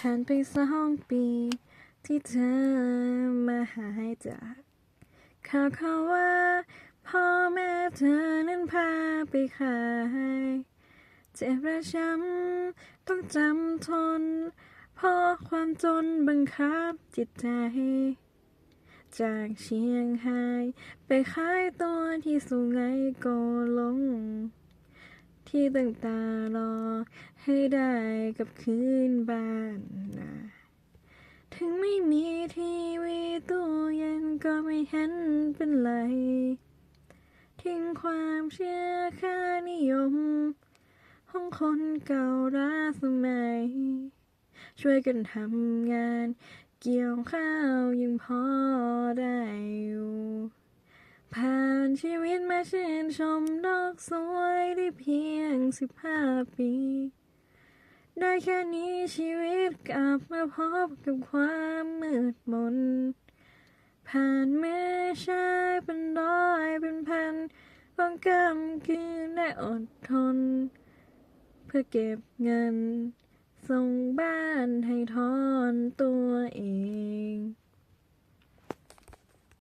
ผ่านไปสองปี ที่เธอมาหายจากข่าวเขาว่าพ่อแม่เธอนั้นพาไปขายเจ็บและช้ำต้องจำทนเพราะความจนบังคับจิตใจ จากเชียงไฮ้ไปขายตัวที่สุไหงโกลง ที่ตั้งตารอ ให้ได้กับคืนบ้านนาถึงไม่มีทีวีตู้เย็นก็ไม่เห็นเป็นไร ทิ้งความเชื่อค่านิยม ของคนเก่าล้าสมัย ช่วยกันทำงาน เกี่ยวข้าวยังพอได้อยู่ ผ่านชีวิตมาชื่นชมดอกสวยได้เพียง สิบห้าปี ได้แค่นี้ชีวิตกลับมาพบกับความมืดมน ผ่านแม่ชายเป็นร้อยเป็นพันต้องกำคืนและอดทน เพื่อเก็บเงิน ส่งบ้านให้ทอนตัวเอง